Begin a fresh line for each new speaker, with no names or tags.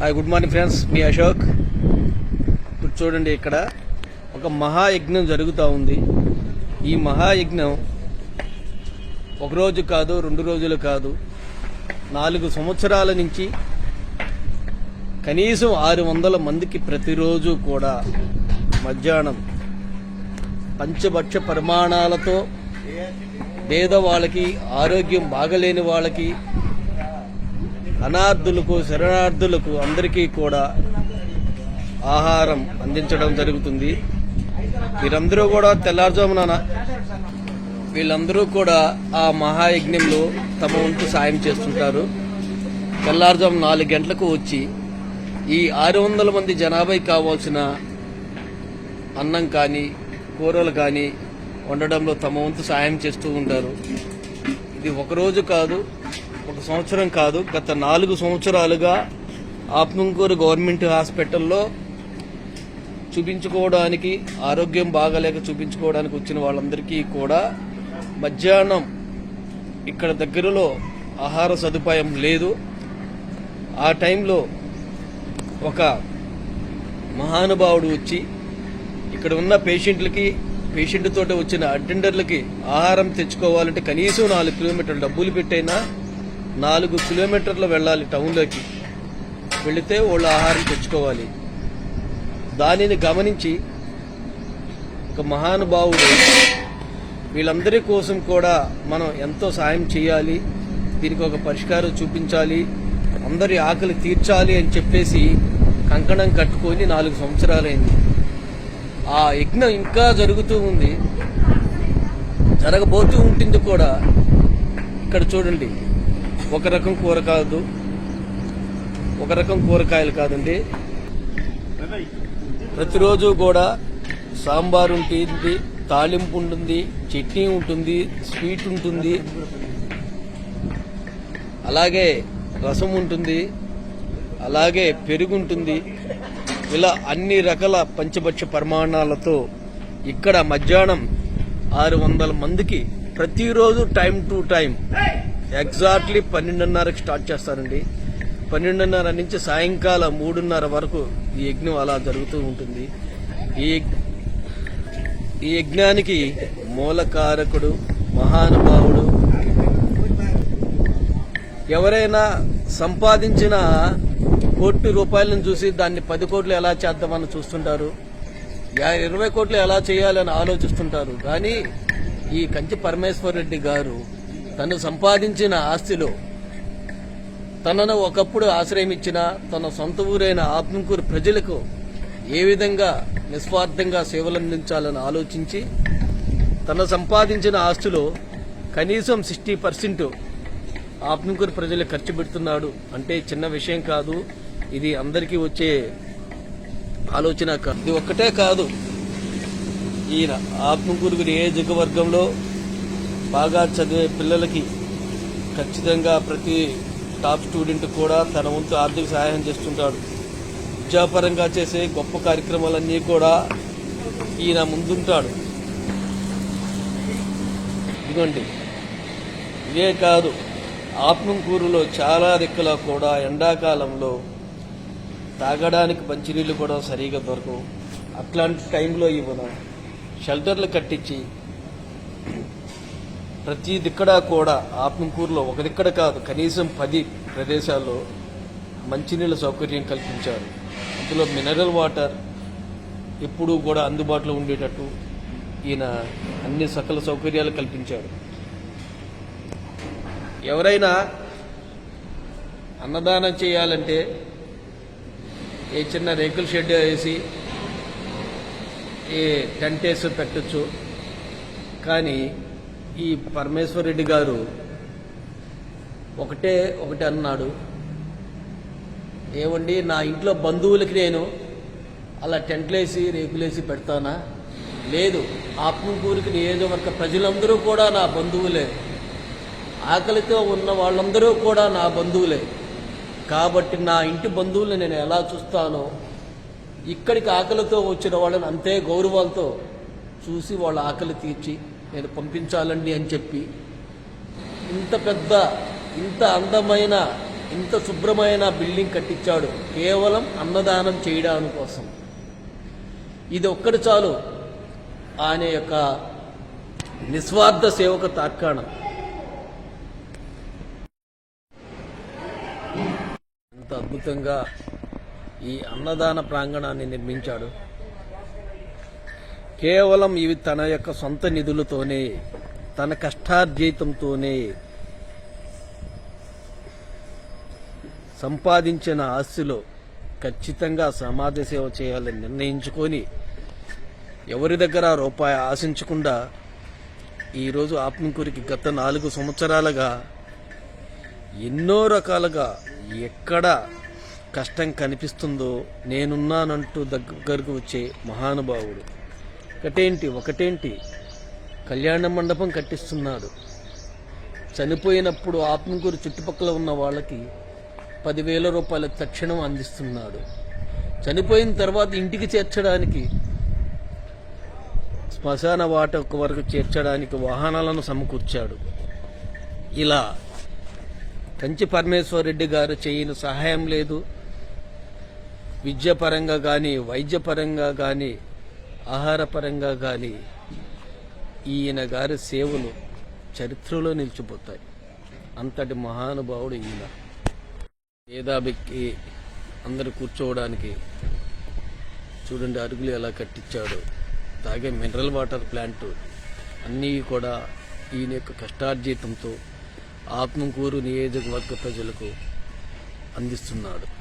Hi good morning friends మీ అశోక్ ఇప్పుడు చూడండి ఇక్కడ ఒక మహాయజ్ఞం జరుగుతూ ఉంది. ఈ మహాయజ్ఞం ఒకరోజు కాదు రెండు రోజులు కాదు. నాలుగు సంవత్సరాల నుంచి కనీసం ఆరు వందల మందికి ప్రతిరోజు కూడా మధ్యాహ్నం పంచభక్ష పరిమాణాలతో పేదవాళ్ళకి ఆరోగ్యం బాగలేని వాళ్ళకి అనార్థులకు శరణార్థులకు అందరికీ కూడా ఆహారం అందించడం జరుగుతుంది. వీరందరూ కూడా తెల్లారుజామున వీళ్ళందరూ కూడా ఆ మహాయజ్ఞంలో తమ వంతు సాయం చేస్తుంటారు. తెల్లారుజాము నాలుగు గంటలకు వచ్చి ఈ ఆరు వందల మంది జనాభాకి కావాల్సిన అన్నం కానీ కూరలు కానీ వండడంలో తమ వంతు సాయం చేస్తూ ఉంటారు. ఇది ఒకరోజు కాదు ఒక సంవత్సరం కాదు గత నాలుగు సంవత్సరాలుగా ఆత్మంకూరు గవర్నమెంట్ హాస్పిటల్లో చూపించుకోవడానికి ఆరోగ్యం బాగాలేక చూపించుకోవడానికి వచ్చిన వాళ్ళందరికీ కూడా మధ్యాహ్నం ఇక్కడ దగ్గరలో ఆహార సదుపాయం లేదు. ఆ టైంలో ఒక మహానుభావుడు వచ్చి ఇక్కడ ఉన్న పేషెంట్లకి పేషెంట్ తోటి వచ్చిన అటెండర్లకి ఆహారం తెచ్చుకోవాలంటే కనీసం నాలుగు కిలోమీటర్లు డబ్బులు పెట్టైనా నాలుగు కిలోమీటర్లు వెళ్ళాలి టౌన్లోకి. వెళితే వాళ్ళు ఆహారం తెచ్చుకోవాలి. దానిని గమనించి ఒక మహానుభావుడు వీళ్ళందరి కోసం కూడా మనం ఎంతో సాయం చేయాలి. దీనికి ఒక పరిష్కారం చూపించాలి. అందరి ఆకలి తీర్చాలి అని చెప్పేసి కంకణం కట్టుకొని నాలుగు సంవత్సరాలైంది. ఆ యజ్ఞం ఇంకా జరుగుతూ ఉంది. జరగబోతూ ఉంటుంది కూడా. ఇక్కడ చూడండి. ఒక రకం కూర కాదు. ఒక రకం కూరగాయలు కాదండి. ప్రతిరోజు కూడా సాంబార్ ఉంటుంది తాలింపు ఉంటుంది చట్నీ ఉంటుంది స్వీట్ ఉంటుంది. అలాగే రసం ఉంటుంది అలాగే పెరుగు ఉంటుంది. ఇలా అన్ని రకాల పంచభక్ష పరిమాణాలతో ఇక్కడ మధ్యాహ్నం ఆరు వందల మందికి ప్రతిరోజు టైం టు టైం ఎగ్జాక్ట్లీ పన్నెండున్నరకి స్టార్ట్ చేస్తారండి. పన్నెండున్నర నుంచి సాయంకాలం మూడున్నర వరకు ఈ యజ్ఞం అలా జరుగుతూ ఉంటుంది. ఈ ఈ యజ్ఞానికి మూలకారకుడు మహానుభావుడు ఎవరైనా సంపాదించిన కోటి రూపాయలను చూసి దాన్ని పది కోట్లు ఎలా చేద్దామని చూస్తుంటారు. యా- ఇరవై కోట్లు ఎలా చేయాలని ఆలోచిస్తుంటారు. కానీ ఈ కంచి పరమేశ్వర్ రెడ్డి గారు తను సంపాదించిన ఆస్తిలో తనను ఒకప్పుడు ఆశ్రయం ఇచ్చిన తన సొంత ఊరైన ఆత్మకూరు ప్రజలకు ఏ విధంగా నిస్వార్థంగా సేవలు అందించాలని ఆలోచించి తన సంపాదించిన ఆస్తులో కనీసం సిక్స్టీ పర్సెంట్ ఆత్మకూరు ప్రజలు ఖర్చు పెడుతున్నాడు అంటే చిన్న విషయం కాదు. ఇది అందరికీ వచ్చే ఆలోచన కాదు. ఇది ఒక్కటే కాదు. ఈయన ఆత్మకూరు నియోజకవర్గంలో బాగా చదివే పిల్లలకి ఖచ్చితంగా ప్రతి టాప్ స్టూడెంట్ కూడా తన వంతు ఆర్థిక సహాయం చేస్తుంటాడు. విద్యాపరంగా చేసే గొప్ప కార్యక్రమాలన్నీ కూడా ఈయన ముందుంటాడు. ఇదిగోండి. ఇదే కాదు ఆత్మకూరులో చాలా దిక్కులో కూడా ఎండాకాలంలో తాగడానికి మంచినీళ్ళు కూడా సరిగా దొరకవు. అట్లాంటి టైంలో ఇవ్వను. షెల్టర్లు కట్టించి ప్రతి దిక్కడ కూడా ఆత్మకూరులో ఒక దిక్కడ కాదు కనీసం పది ప్రదేశాల్లో మంచినీళ్ళ సౌకర్యం కల్పించారు. అందులో మినరల్ వాటర్ ఎప్పుడూ కూడా అందుబాటులో ఉండేటట్టు ఈయన అన్ని సకల సౌకర్యాలు కల్పించాడు ఎవరైనా అన్నదానం చేయాలంటే ఏ చిన్న రేకుల షెడ్ వేసి ఏ టెంట్ వేసి పెట్టచ్చు. కానీ ఈ పరమేశ్వర్ రెడ్డి గారు ఒకటే ఒకటి అన్నాడు. ఏమండి నా ఇంట్లో బంధువులకి నేను అలా టెంట్లేసి రేకులేసి పెడతానా? లేదు ఆత్మకూరికి నియోజకవర్గ ప్రజలందరూ కూడా నా బంధువులే. ఆకలితో ఉన్న వాళ్ళందరూ కూడా నా బంధువులే. కాబట్టి నా ఇంటి బంధువుల్ని నేను ఎలా చూస్తానో ఇక్కడికి ఆకలితో వచ్చిన వాళ్ళని అంతే గౌరవాలతో చూసి వాళ్ళ ఆకలి తీర్చి నేను పంపించాలండి అని చెప్పి ఇంత పెద్ద ఇంత అందమైన ఇంత శుభ్రమైన బిల్డింగ్ కట్టించాడు కేవలం అన్నదానం చేయడానికి కోసం. ఇది ఒక్కటి చాలు. ఆయన యొక్క నిస్వార్థ సేవక తార్కాణం. అంత అద్భుతంగా ఈ అన్నదాన ప్రాంగణాన్ని నిర్మించాడు. కేవలం ఇవి తన యొక్క సొంత నిధులతోనే తన కష్టార్జీతంతోనే సంపాదించిన ఆస్తిలో ఖచ్చితంగా సమాజ సేవ చేయాలని నిర్ణయించుకొని ఎవరి దగ్గర రూపాయి ఆశించకుండా ఈరోజు ఆత్మకూరికి గత నాలుగు సంవత్సరాలుగా ఎన్నో రకాలుగా ఎక్కడ కష్టం కనిపిస్తుందో నేనున్నానంటూ దగ్గరకు వచ్చే మహానుభావుడు. ఒకటేంటి ఒకటేంటి? కళ్యాణ మండపం కట్టిస్తున్నాడు. చనిపోయినప్పుడు ఆత్మకూరు చుట్టుపక్కల ఉన్న వాళ్ళకి పదివేల రూపాయల తక్షణం అందిస్తున్నాడు. చనిపోయిన తర్వాత ఇంటికి చేర్చడానికి శ్మశాన వాట వరకు చేర్చడానికి వాహనాలను సమకూర్చాడు. ఇలా కంచి పరమేశ్వరరెడ్డి గారు చేయని సహాయం లేదు. విద్యాపరంగా కానీ వైద్యపరంగా కానీ ఆహారపరంగా కానీ ఈయన గారి సేవలు చరిత్రలో నిలిచిపోతాయి. అంతటి మహానుభావుడు ఈయన. మేధావికి అందరు కూర్చోవడానికి చూడండి అరుగులు ఎలా కట్టించాడు. తాగే మినరల్ వాటర్ ప్లాంట్ అన్నీ కూడా ఈయన యొక్క కష్టార్జితంతో ఆత్మకూరు నియోజకవర్గ ప్రజలకు అందిస్తున్నాడు.